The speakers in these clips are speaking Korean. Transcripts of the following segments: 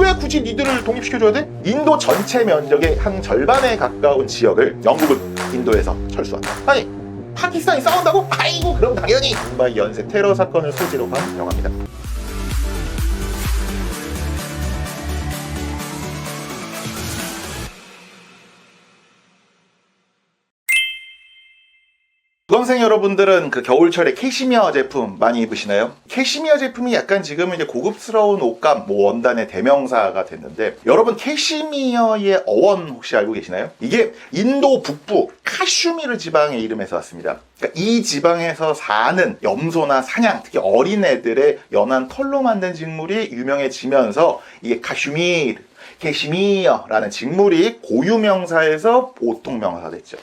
왜 굳이 니들을 독립시켜줘야 돼? 인도 전체 면적의 한 절반에 가까운 지역을 영국은 인도에서 철수한다. 아니 파키스탄이 싸운다고? 아이고 그럼 당연히 뭄바이 연쇄 테러 사건을 소재로 한 영화입니다. 수강생 여러분들은 그 겨울철에 캐시미어 제품 많이 입으시나요? 캐시미어 제품이 약간 지금은 이제 고급스러운 옷감, 뭐 원단의 대명사가 됐는데 여러분 캐시미어의 어원 혹시 알고 계시나요? 이게 인도 북부 카슈미르 지방의 이름에서 왔습니다. 그러니까 이 지방에서 사는 염소나 사냥, 특히 어린애들의 연한 털로 만든 직물이 유명해지면서 이게 카슈미르, 캐시미어라는 직물이 고유명사에서 보통명사가 됐죠.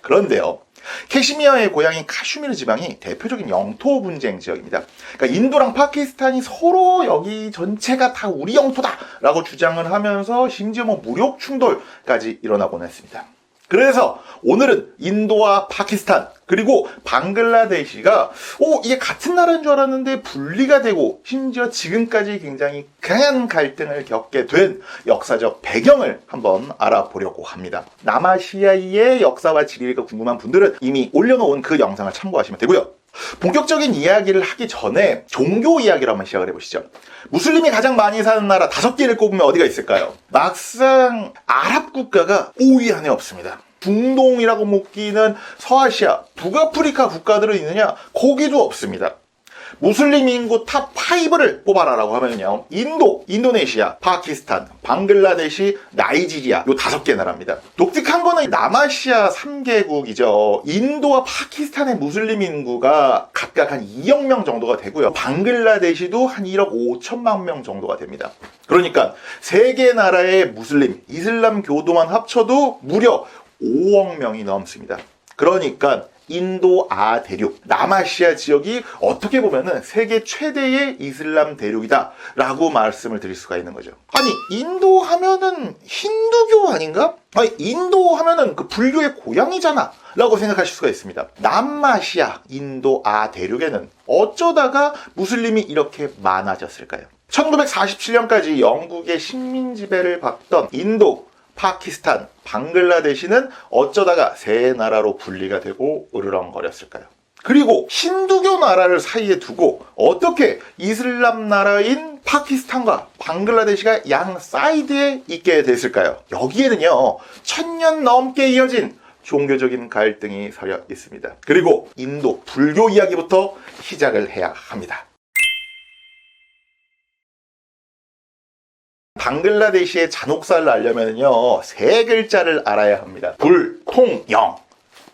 그런데요. 캐시미어의 고향인 카슈미르 지방이 대표적인 영토 분쟁 지역입니다. 그러니까 인도랑 파키스탄이 서로 여기 전체가 다 우리 영토다라고 주장을 하면서 심지어 뭐 무력 충돌까지 일어나곤 했습니다. 그래서 오늘은 인도와 파키스탄 그리고 방글라데시가 오 이게 같은 나라인 줄 알았는데 분리가 되고 심지어 지금까지 굉장히 강한 갈등을 겪게 된 역사적 배경을 한번 알아보려고 합니다. 남아시아의 역사와 지리가 궁금한 분들은 이미 올려놓은 그 영상을 참고하시면 되고요. 본격적인 이야기를 하기 전에 종교 이야기를 한번 시작을 해보시죠. 무슬림이 가장 많이 사는 나라 다섯 개를 꼽으면 어디가 있을까요? 막상 아랍 국가가 5위 안에 없습니다. 중동이라고 묶이는 서아시아, 북아프리카 국가들은 있느냐? 거기도 없습니다. 무슬림 인구 탑 5를 뽑아라라고 하면요. 인도, 인도네시아, 파키스탄, 방글라데시, 나이지리아 요 다섯 개 나라입니다. 독특한 거는 남아시아 3개국이죠. 인도와 파키스탄의 무슬림 인구가 각각 한 2억 명 정도가 되고요. 방글라데시도 한 1억 5천만 명 정도가 됩니다. 그러니까 세 개 나라의 무슬림, 이슬람 교도만 합쳐도 무려 5억 명이 넘습니다. 그러니까 인도 아 대륙, 남아시아 지역이 어떻게 보면은 세계 최대의 이슬람 대륙이다라고 말씀을 드릴 수가 있는 거죠. 아니 인도 하면은 힌두교 아닌가? 아니 인도 하면은 그 불교의 고향이잖아. 라고 생각하실 수가 있습니다. 남아시아, 인도 아 대륙에는 어쩌다가 무슬림이 이렇게 많아졌을까요? 1947년까지 영국의 식민 지배를 받던 인도, 파키스탄, 방글라데시는 어쩌다가 세 나라로 분리가 되고 으르렁거렸을까요? 그리고 힌두교 나라를 사이에 두고 어떻게 이슬람 나라인 파키스탄과 방글라데시가 양 사이드에 있게 됐을까요? 여기에는요, 천년 넘게 이어진 종교적인 갈등이 서려 있습니다. 그리고 인도 불교 이야기부터 시작을 해야 합니다. 방글라데시의 잔혹사를 알려면요 세 글자를 알아야 합니다. 불통영,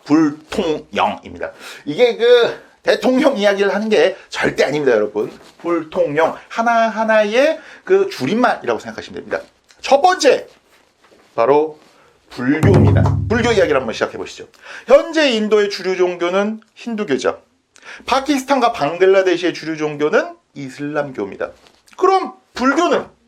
불통영입니다. 이게 그 대통령 이야기를 하는 게 절대 아닙니다, 여러분. 불통영 하나 하나의 그 줄임말이라고 생각하시면 됩니다. 첫 번째 바로 불교입니다. 불교 이야기를 한번 시작해 보시죠. 현재 인도의 주류 종교는 힌두교죠. 파키스탄과 방글라데시의 주류 종교는 이슬람교입니다. 그럼 불교는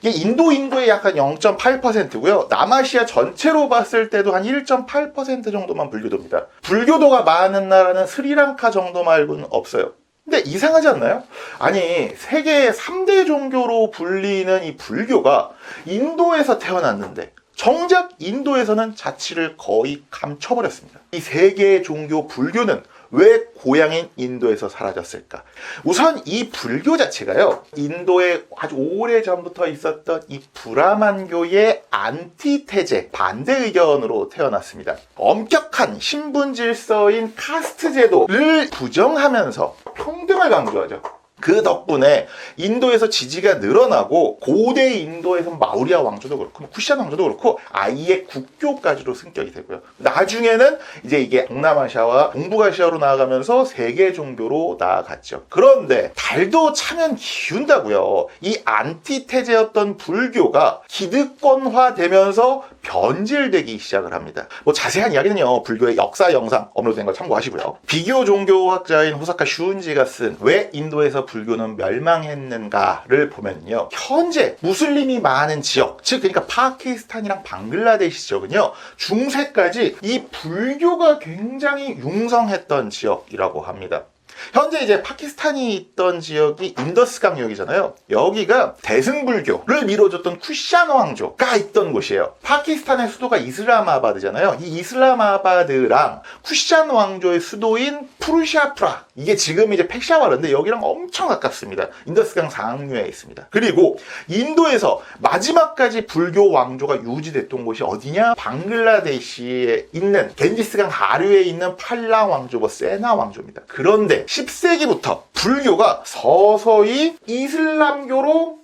이게 인도 인구의 약간 0.8%고요. 남아시아 전체로 봤을 때도 한 1.8% 정도만 불교도입니다. 불교도가 많은 나라는 스리랑카 정도 말고는 없어요. 근데 이상하지 않나요? 아니, 세계 3대 종교로 불리는 이 불교가 인도에서 태어났는데 정작 인도에서는 자취를 거의 감춰버렸습니다. 이세 개의 종교 불교는 왜 고향인 인도에서 사라졌을까? 우선 이 불교 자체가요, 인도에 아주 오래 전부터 있었던 이 브라만교의 안티테제, 반대 의견으로 태어났습니다. 엄격한 신분 질서인 카스트 제도를 부정하면서 평등을 강조하죠. 그 덕분에 인도에서 지지가 늘어나고 고대 인도에서 마우리아 왕조도 그렇고 뭐 쿠시안 왕조도 그렇고 아예 국교까지로 승격이 되고요. 나중에는 이제 이게 동남아시아와 동북아시아로 나아가면서 세계 종교로 나아갔죠. 그런데 달도 차면 기운다고요. 이 안티테제였던 불교가 기득권화되면서 변질되기 시작을 합니다. 뭐 자세한 이야기는요 불교의 역사 영상 업로드된 걸 참고하시고요. 비교 종교학자인 호사카 슈운지가 쓴 왜 인도에서 불교는 멸망했는가를 보면요. 현재 무슬림이 많은 지역, 즉 그러니까 파키스탄이랑 방글라데시 지역은요. 중세까지 이 불교가 굉장히 융성했던 지역이라고 합니다. 현재 이제 파키스탄이 있던 지역이 인더스강 유역이잖아요. 여기가 대승불교를 미뤄줬던 쿠샤너 왕조가 있던 곳이에요. 파키스탄의 수도가 이슬라마바드잖아요. 이 이슬라마바드랑 쿠샤너 왕조의 수도인 푸르샤프라 이게 지금 이제 펙샤와르인데 여기랑 엄청 가깝습니다. 인더스강 상류에 있습니다. 그리고 인도에서 마지막까지 불교 왕조가 유지됐던 곳이 어디냐? 방글라데시에 있는 겐지스강 하류에 있는 팔라 왕조, 뭐 세나 왕조입니다. 그런데 10세기부터 불교가 서서히 이슬람교로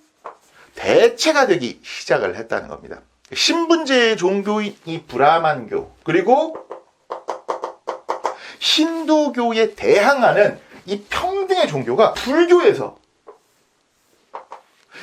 대체가 되기 시작을 했다는 겁니다. 신분제의 종교인 이 브라만교 그리고 힌두교에 대항하는 이 평등의 종교가 불교에서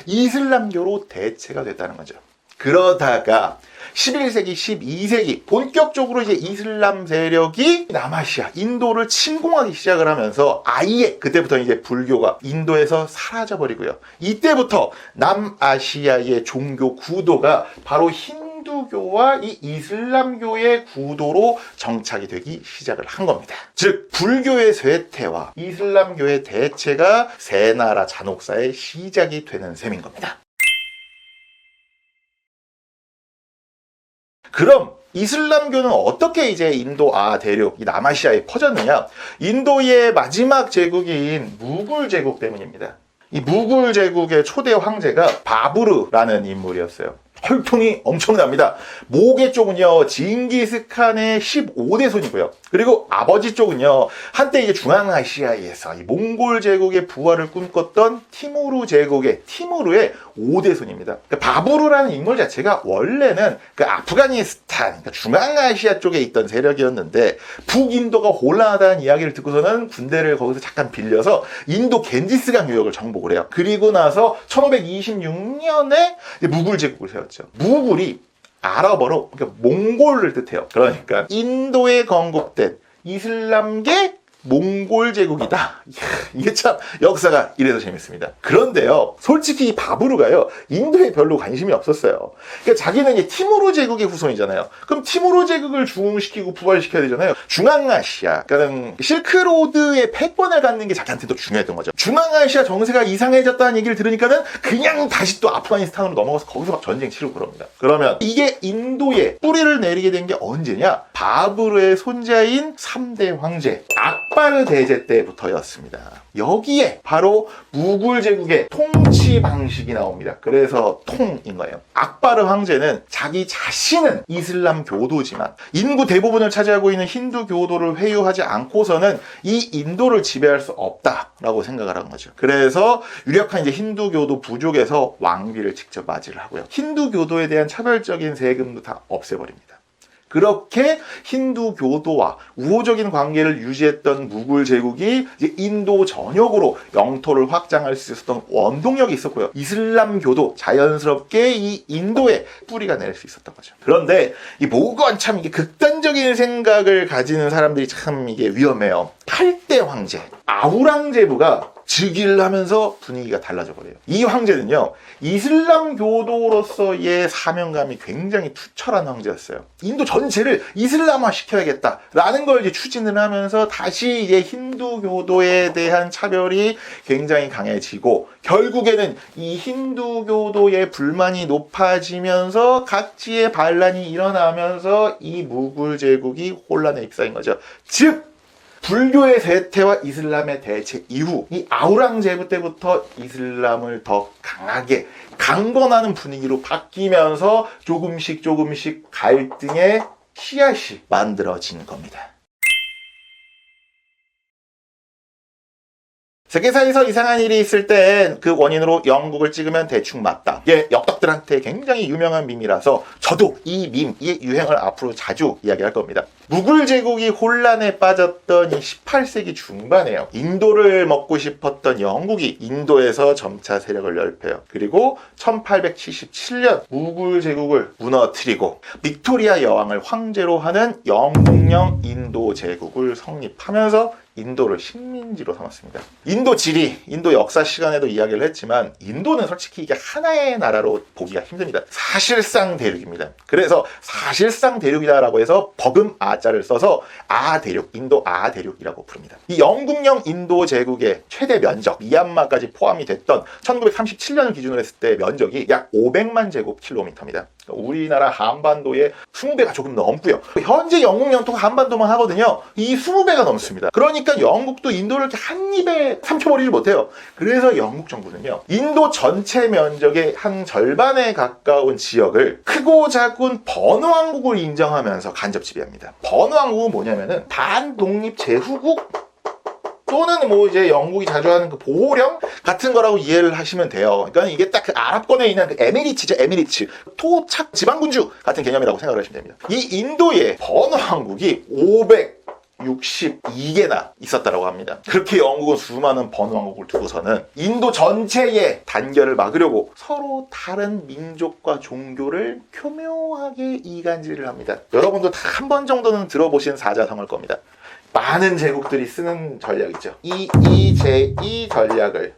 이슬람교로 대체가 됐다는 거죠. 그러다가 11세기, 12세기 본격적으로 이제 이슬람 세력이 남아시아, 인도를 침공하기 시작을 하면서 아예 그때부터 이제 불교가 인도에서 사라져 버리고요. 이때부터 남아시아의 종교 구도가 바로 힌두교와 이 이슬람교의 구도로 정착이 되기 시작을 한 겁니다. 즉 불교의 쇠퇴와 이슬람교의 대체가 세 나라 잔혹사의 시작이 되는 셈인 겁니다. 그럼 이슬람교는 어떻게 이제 인도 아 대륙 이 남아시아에 퍼졌느냐? 인도의 마지막 제국인 무굴 제국 때문입니다. 이 무굴 제국의 초대 황제가 바부르라는 인물이었어요. 혈통이 엄청납니다. 모계 쪽은요, 징기스칸의 15대 손이고요. 그리고 아버지 쪽은요, 한때 이제 중앙아시아에서 이 몽골 제국의 부활을 꿈꿨던 티무르 제국의 티무르의 5대 손입니다. 그러니까 바부르라는 인물 자체가 원래는 그 아프가니스탄, 그러니까 중앙아시아 쪽에 있던 세력이었는데 북인도가 혼란하다는 이야기를 듣고서는 군대를 거기서 잠깐 빌려서 인도 겐지스강 유역을 정복을 해요. 그리고 나서 1526년에 무굴 제국을 세웠죠. 무굴이 아랍어로 그러니까 몽골을 뜻해요. 그러니까 인도에 건국된 이슬람계 몽골 제국이다. 이야, 이게 참 역사가 이래서 재밌습니다. 그런데요, 솔직히 이 바부르가요, 인도에 별로 관심이 없었어요. 그러니까 자기는 이제 티무르 제국의 후손이잖아요. 그럼 티무르 제국을 중흥시키고 부활시켜야 되잖아요. 중앙아시아, 그러니까 실크로드의 패권을 갖는 게 자기한테 더 중요했던 거죠. 중앙아시아 정세가 이상해졌다는 얘기를 들으니까는 그냥 다시 또 아프가니스탄으로 넘어가서 거기서 막 전쟁 치르고 그럽니다. 그러면 이게 인도에 뿌리를 내리게 된 게 언제냐? 바부르의 손자인 3대 황제, 악 바르 대제 때부터였습니다. 여기에 바로 무굴 제국의 통치 방식이 나옵니다. 그래서 통인 거예요. 악바르 황제는 자기 자신은 이슬람 교도지만 인구 대부분을 차지하고 있는 힌두 교도를 회유하지 않고서는 이 인도를 지배할 수 없다라고 생각을 한 거죠. 그래서 유력한 이제 힌두 교도 부족에서 왕비를 직접 맞이를 하고요. 힌두 교도에 대한 차별적인 세금도 다 없애버립니다. 그렇게 힌두 교도와 우호적인 관계를 유지했던 무굴 제국이 인도 전역으로 영토를 확장할 수 있었던 원동력이 있었고요. 이슬람 교도 자연스럽게 이 인도에 뿌리가 내릴 수 있었던 거죠. 그런데 이 모건 참 이게 극단적인 생각을 가지는 사람들이 참 이게 위험해요. 8대 황제 아우랑제부가 즉위를 하면서 분위기가 달라져 버려요. 이 황제는요, 이슬람 교도로서의 사명감이 굉장히 투철한 황제였어요. 인도 전체를 이슬람화 시켜야겠다라는 걸 이제 추진을 하면서 다시 이제 힌두 교도에 대한 차별이 굉장히 강해지고 결국에는 이 힌두 교도의 불만이 높아지면서 각지의 반란이 일어나면서 이 무굴 제국이 혼란에 휩싸인 거죠. 즉 불교의 세태와 이슬람의 대체 이후 이 아우랑제부 때부터 이슬람을 더 강하게 강건하는 분위기로 바뀌면서 조금씩 조금씩 갈등의 씨앗이 만들어진 겁니다. 세계사에서 이상한 일이 있을 땐 그 원인으로 영국을 찍으면 대충 맞다. 이게 역덕들한테 굉장히 유명한 밈이라서 저도 이 밈, 이 유행을 앞으로 자주 이야기할 겁니다. 무굴 제국이 혼란에 빠졌던 이 18세기 중반에요. 인도를 먹고 싶었던 영국이 인도에서 점차 세력을 넓혀요. 그리고 1877년 무굴 제국을 무너뜨리고 빅토리아 여왕을 황제로 하는 영국령 인도 제국을 성립하면서 인도를 식민지로 삼았습니다. 인도 지리, 인도 역사 시간에도 이야기를 했지만 인도는 솔직히 이게 하나의 나라로 보기가 힘듭니다. 사실상 대륙입니다. 그래서 사실상 대륙이다라고 해서 버금 아자를 써서 아 대륙, 인도 아 대륙이라고 부릅니다. 이 영국령 인도 제국의 최대 면적, 미얀마까지 포함이 됐던 1937년을 기준으로 했을 때 면적이 약 500만 제곱킬로미터입니다. 우리나라 한반도의 20배가 조금 넘고요. 현재 영국 영토가 한반도만 하거든요. 이 20배가 넘습니다. 그러니까 영국도 인도를 이렇게 한 입에 삼켜버리지 못해요. 그래서 영국 정부는요. 인도 전체 면적의 한 절반에 가까운 지역을 크고 작은 번호왕국을 인정하면서 간접 지배합니다. 번호왕국은 뭐냐면은 반독립 제후국 또는 뭐 이제 영국이 자주 하는 그 보호령 같은 거라고 이해를 하시면 돼요. 그러니까 이게 딱 그 아랍권에 있는 그 에미리츠죠, 에미리츠. 토착 지방군주 같은 개념이라고 생각을 하시면 됩니다. 이 인도의 번호왕국이 562개나 있었다라고 합니다. 그렇게 영국은 수많은 번호왕국을 두고서는 인도 전체의 단결을 막으려고 서로 다른 민족과 종교를 교묘하게 이간질을 합니다. 여러분도 다한번 정도는 들어보신 사자성어일 겁니다. 많은 제국들이 쓰는 전략이죠. 이, 이, 제, 이 전략을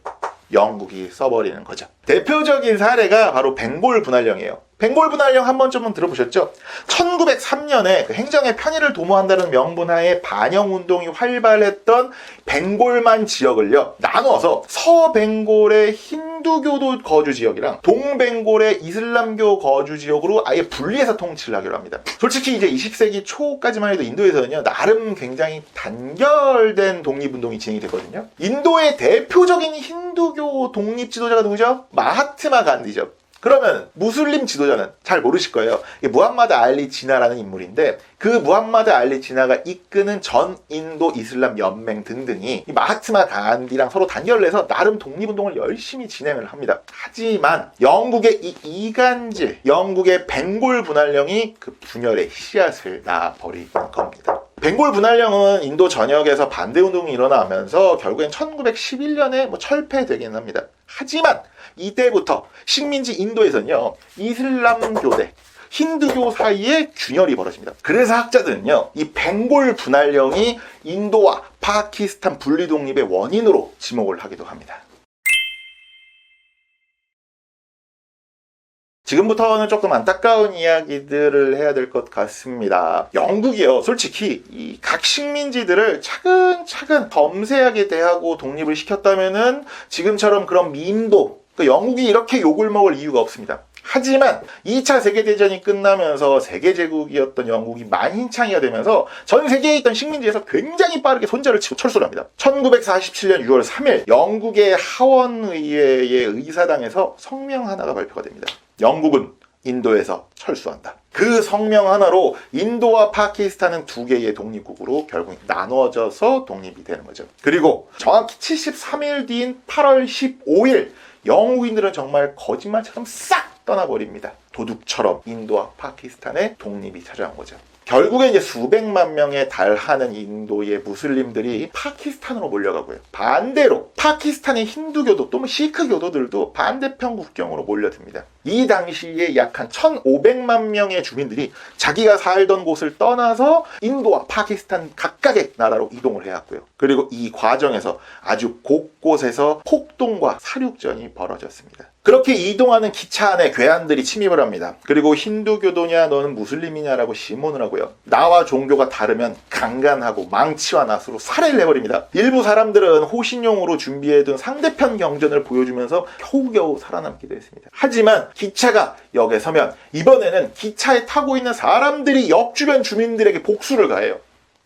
영국이 써버리는 거죠. 대표적인 사례가 바로 벵골 분할령이에요. 벵골 분할령 한 번쯤은 들어보셨죠? 1903년에 그 행정의 편의를 도모한다는 명분하에 반영 운동이 활발했던 벵골만 지역을요 나눠서 서벵골의 힌두교도 거주 지역이랑 동벵골의 이슬람교 거주 지역으로 아예 분리해서 통치를 하기로 합니다. 솔직히 이제 20세기 초까지만 해도 인도에서는요 나름 굉장히 단결된 독립운동이 진행이 됐거든요. 인도의 대표적인 힌두교 독립 지도자가 누구죠? 마하트마 간디죠. 그러면 무슬림 지도자는 잘 모르실 거예요. 무함마드 알리 지나라는 인물인데 그 무함마드 알리 지나가 이끄는 전 인도 이슬람 연맹 등등이 이 마하트마 간디랑 서로 단결을 해서 나름 독립운동을 열심히 진행을 합니다. 하지만 영국의 이 이간질, 영국의 벵골 분할령이 그 분열의 씨앗을 낳아버린 겁니다. 벵골 분할령은 인도 전역에서 반대 운동이 일어나면서 결국엔 1911년에 뭐 철폐되긴 합니다. 하지만 이때부터 식민지 인도에서는요 이슬람교대 힌두교 사이에 균열이 벌어집니다. 그래서 학자들은요 이 벵골 분할령이 인도와 파키스탄 분리 독립의 원인으로 지목을 하기도 합니다. 지금부터는 조금 안타까운 이야기들을 해야 될 것 같습니다. 영국이요, 솔직히 이 각 식민지들을 차근차근 섬세하게 대하고 독립을 시켰다면은 지금처럼 그런 민도, 그 영국이 이렇게 욕을 먹을 이유가 없습니다. 하지만 2차 세계대전이 끝나면서 세계제국이었던 영국이 만신창이가 되면서 전 세계에 있던 식민지에서 굉장히 빠르게 손절을 치고 철수를 합니다. 1947년 6월 3일 영국의 하원의회의 의사당에서 성명 하나가 발표가 됩니다. 영국은 인도에서 철수한다. 그 성명 하나로 인도와 파키스탄은 두 개의 독립국으로 결국 나눠져서 독립이 되는 거죠. 그리고 정확히 73일 뒤인 8월 15일 영국인들은 정말 거짓말처럼 싹 떠나버립니다. 도둑처럼 인도와 파키스탄의 독립이 찾아온 거죠. 결국에 이제 수백만 명에 달하는 인도의 무슬림들이 파키스탄으로 몰려가고요. 반대로 파키스탄의 힌두교도 또는 시크 교도들도 반대편 국경으로 몰려듭니다. 이 당시에 약 한 1,500만 명의 주민들이 자기가 살던 곳을 떠나서 인도와 파키스탄 각각의 나라로 이동을 해왔고요. 그리고 이 과정에서 아주 곳곳에서 폭동과 사륙전이 벌어졌습니다. 그렇게 이동하는 기차 안에 괴한들이 침입을 합니다. 그리고 힌두교도냐 너는 무슬림이냐라고 심문을 하고요. 나와 종교가 다르면 강간하고 망치와 낫으로 살해를 해버립니다. 일부 사람들은 호신용으로 준비해둔 상대편 경전을 보여주면서 겨우겨우 살아남기도 했습니다. 하지만 기차가 역에 서면 이번에는 기차에 타고 있는 사람들이 역 주변 주민들에게 복수를 가해요.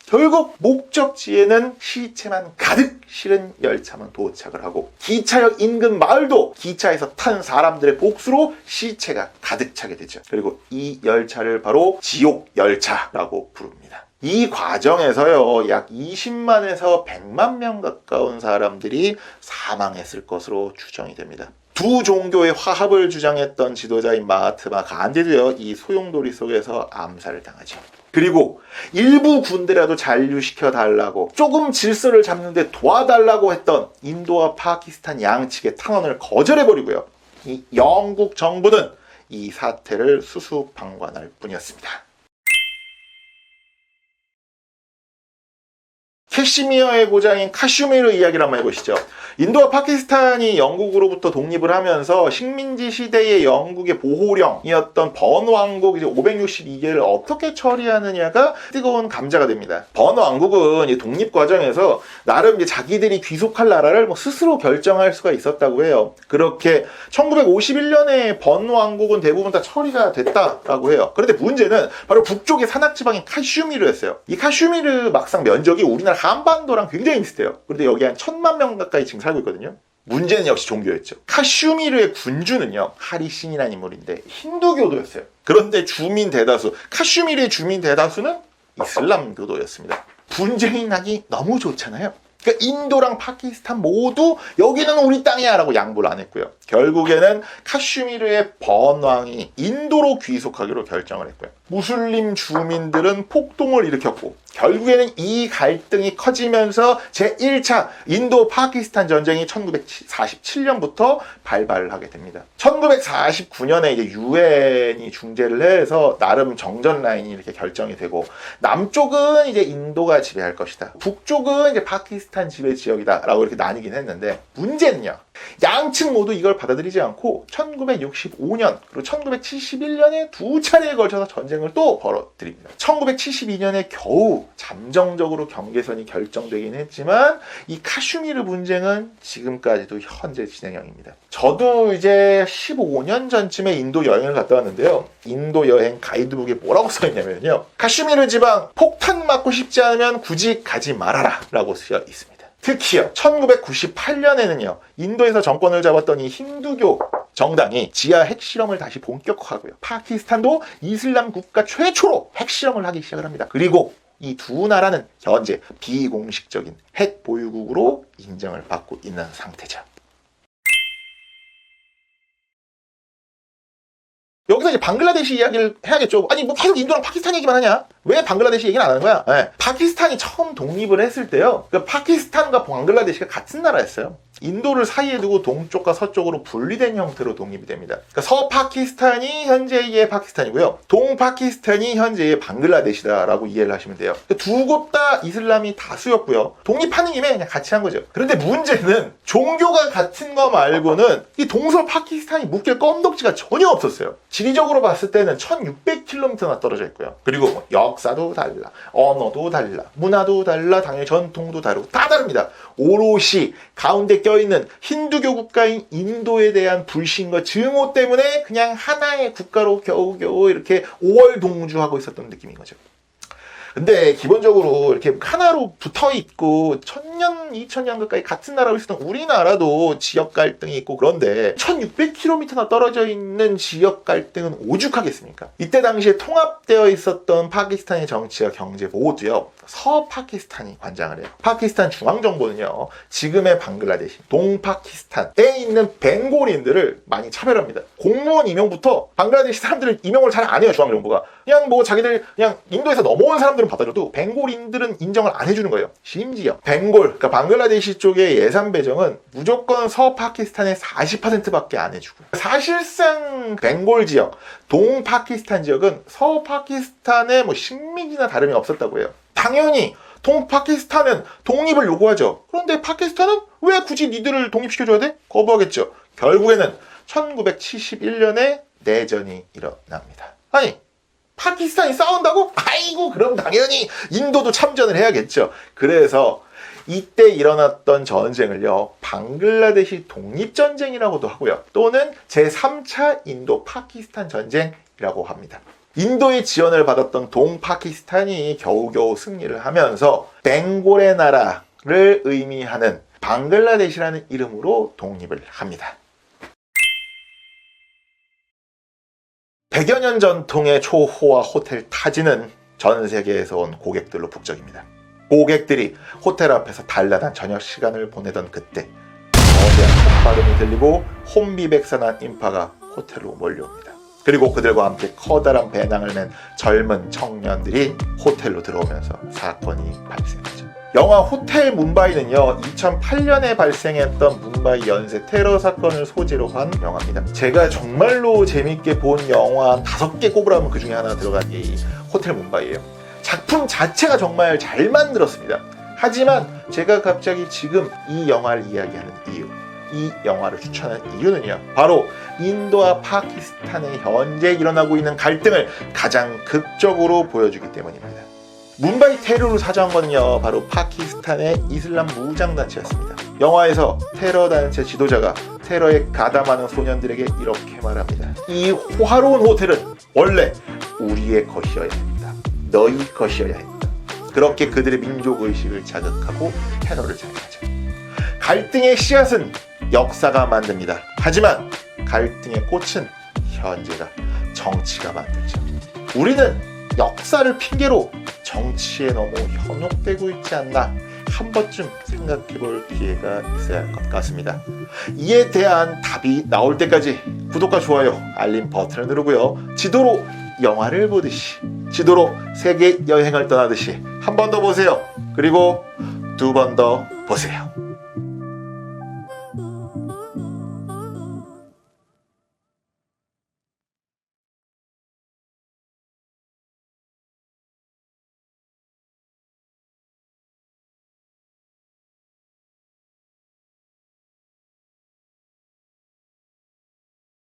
결국 목적지에는 시체만 가득 실은 열차만 도착을 하고 기차역 인근 마을도 기차에서 탄 사람들의 복수로 시체가 가득 차게 되죠. 그리고 이 열차를 바로 지옥 열차라고 부릅니다. 이 과정에서요, 약 20만에서 100만 명 가까운 사람들이 사망했을 것으로 추정이 됩니다. 두 종교의 화합을 주장했던 지도자인 마하트마 간디도요, 이 소용돌이 속에서 암살을 당하죠. 그리고 일부 군대라도 잔류시켜 달라고 조금 질서를 잡는데 도와달라고 했던 인도와 파키스탄 양측의 탄원을 거절해 버리고요. 이 영국 정부는 이 사태를 수수방관할 뿐이었습니다. 캐시미어의 고장인 카슈미르 이야기를 한번 해보시죠. 인도와 파키스탄이 영국으로부터 독립을 하면서 식민지 시대의 영국의 보호령이었던 번호 왕국 이제 562개를 어떻게 처리하느냐가 뜨거운 감자가 됩니다. 번호 왕국은 이 독립 과정에서 나름 이제 자기들이 귀속할 나라를 뭐 스스로 결정할 수가 있었다고 해요. 그렇게 1951년에 번호 왕국은 대부분 다 처리가 됐다라고 해요. 그런데 문제는 바로 북쪽의 산악 지방인 카슈미르였어요. 이 카슈미르 막상 면적이 우리나라 한반도랑 굉장히 비슷해요. 그런데 여기 한 천만 명 가까이 지금 살고 있거든요. 문제는 역시 종교였죠. 카슈미르의 군주는요, 하리신이라는 인물인데 힌두교도였어요. 그런데 주민 대다수, 카슈미르의 주민 대다수는 이슬람교도였습니다. 분쟁이 나기 너무 좋잖아요. 그러니까 인도랑 파키스탄 모두 여기는 우리 땅이야라고 양보를 안 했고요. 결국에는 카슈미르의 번왕이 인도로 귀속하기로 결정을 했고요. 무슬림 주민들은 폭동을 일으켰고 결국에는 이 갈등이 커지면서 제1차 인도 파키스탄 전쟁이 1947년부터 발발을 하게 됩니다. 1949년에 이제 유엔이 중재를 해서 나름 정전 라인이 이렇게 결정이 되고 남쪽은 이제 인도가 지배할 것이다. 북쪽은 이제 파키스탄 지배 지역이다라고 이렇게 나뉘긴 했는데 문제는요. 양측 모두 이걸 받아들이지 않고 1965년 그리고 1971년에 두 차례에 걸쳐서 전쟁을 또 벌어들입니다. 1972년에 겨우 잠정적으로 경계선이 결정되긴 했지만 이 카슈미르 분쟁은 지금까지도 현재 진행형입니다. 저도 이제 15년 전쯤에 인도 여행을 갔다 왔는데요. 인도 여행 가이드북에 뭐라고 써 있냐면요. 카슈미르 지방 폭탄 맞고 싶지 않으면 굳이 가지 말아라 라고 쓰여 있습니다. 특히요, 1998년에는요, 인도에서 정권을 잡았던 이 힌두교 정당이 지하 핵실험을 다시 본격화하고요. 파키스탄도 이슬람 국가 최초로 핵실험을 하기 시작을 합니다. 그리고 이 두 나라는 현재 비공식적인 핵 보유국으로 인정을 받고 있는 상태죠. 여기서 이제 방글라데시 이야기를 해야겠죠. 아니 뭐 계속 인도랑 파키스탄 얘기만 하냐? 왜 방글라데시 얘기는 안 하는 거야? 예. 파키스탄이 처음 독립을 했을 때요. 그 파키스탄과 방글라데시가 같은 나라였어요. 인도를 사이에 두고 동쪽과 서쪽으로 분리된 형태로 독립이 됩니다. 그러니까 서파키스탄이 현재의 파키스탄이고요. 동파키스탄이 현재의 방글라데시다라고 이해를 하시면 돼요. 두곳 다 이슬람이 다수였고요. 독립하는 김에 그냥 같이 한 거죠. 그런데 문제는 종교가 같은 거 말고는 이 동서 파키스탄이 묶일 껌덕지가 전혀 없었어요. 지리적으로 봤을 때는 1600km나 떨어져 있고요. 그리고 뭐 역사도 달라, 언어도 달라, 문화도 달라, 당연히 전통도 다르고 다 다릅니다. 오롯이 가운데 껴있는 힌두교 국가인 인도에 대한 불신과 증오 때문에 그냥 하나의 국가로 겨우겨우 이렇게 5월 동주하고 있었던 느낌인 거죠. 근데 기본적으로 이렇게 하나로 붙어 있고 천년, 이천년 가까이 같은 나라로 있었던 우리나라도 지역 갈등이 있고 그런데 1600km나 떨어져 있는 지역 갈등은 오죽하겠습니까? 이때 당시에 통합되어 있었던 파키스탄의 정치와 경제 모두요. 서파키스탄이 관장을 해요. 파키스탄 중앙정부는요. 지금의 방글라데시, 동파키스탄에 있는 벵골인들을 많이 차별합니다. 공무원 임용부터 방글라데시 사람들은 임용을 잘 안 해요. 중앙정부가. 그냥 뭐 자기들 그냥 인도에서 넘어온 사람들은 받아줘도 벵골인들은 인정을 안 해주는 거예요. 심지어 벵골, 그러니까 방글라데시 쪽의 예산 배정은 무조건 서파키스탄의 40%밖에 안 해주고요. 사실상 벵골 지역, 동파키스탄 지역은 서파키스탄의 뭐 식민지나 다름이 없었다고 해요. 당연히 동파키스탄은 독립을 요구하죠. 그런데 파키스탄은 왜 굳이 니들을 독립시켜줘야 돼? 거부하겠죠. 결국에는 1971년에 내전이 일어납니다. 아니 파키스탄이 싸운다고? 아이고 그럼 당연히 인도도 참전을 해야겠죠. 그래서 이때 일어났던 전쟁을요 방글라데시 독립전쟁이라고도 하고요 또는 제3차 인도 파키스탄 전쟁이라고 합니다. 인도의 지원을 받았던 동파키스탄이 겨우겨우 승리를 하면서 벵골의 나라를 의미하는 방글라데시라는 이름으로 독립을 합니다. 100여 년 전통의 초호화 호텔 타지는 전 세계에서 온 고객들로 북적입니다. 고객들이 호텔 앞에서 단란한 저녁 시간을 보내던 그때 거대한 콧발음이 들리고 혼비백산한 인파가 호텔로 몰려옵니다. 그리고 그들과 함께 커다란 배낭을 맨 젊은 청년들이 호텔로 들어오면서 사건이 발생하죠. 영화 호텔 문바이는요 2008년에 발생했던 문바이 연쇄 테러 사건을 소재로 한 영화입니다. 제가 정말로 재밌게 본 영화 한 다섯 개 꼽으라면 그 중에 하나 들어간 이 호텔 문바이예요. 작품 자체가 정말 잘 만들었습니다. 하지만 제가 갑자기 지금 이 영화를 이야기하는 이유, 이 영화를 추천한 이유는요. 바로 인도와 파키스탄의 현재 일어나고 있는 갈등을 가장 극적으로 보여주기 때문입니다. 문바이 테러를 사정한 건요 바로 파키스탄의 이슬람 무장단체였습니다. 영화에서 테러 단체 지도자가 테러에 가담하는 소년들에게 이렇게 말합니다. 이 호화로운 호텔은 원래 우리의 것이어야 했다. 너희 것이어야 했다. 그렇게 그들의 민족 의식을 자극하고 테러를 자극하죠. 갈등의 씨앗은 역사가 만듭니다. 하지만 갈등의 꽃은 현재가 정치가 만들죠. 우리는 역사를 핑계로 정치에 너무 현혹되고 있지 않나 한 번쯤 생각해 볼 기회가 있어야 할 것 같습니다. 이에 대한 답이 나올 때까지 구독과 좋아요, 알림 버튼을 누르고요. 지도로 영화를 보듯이, 지도로 세계 여행을 떠나듯이 한 번 더 보세요. 그리고 두 번 더 보세요.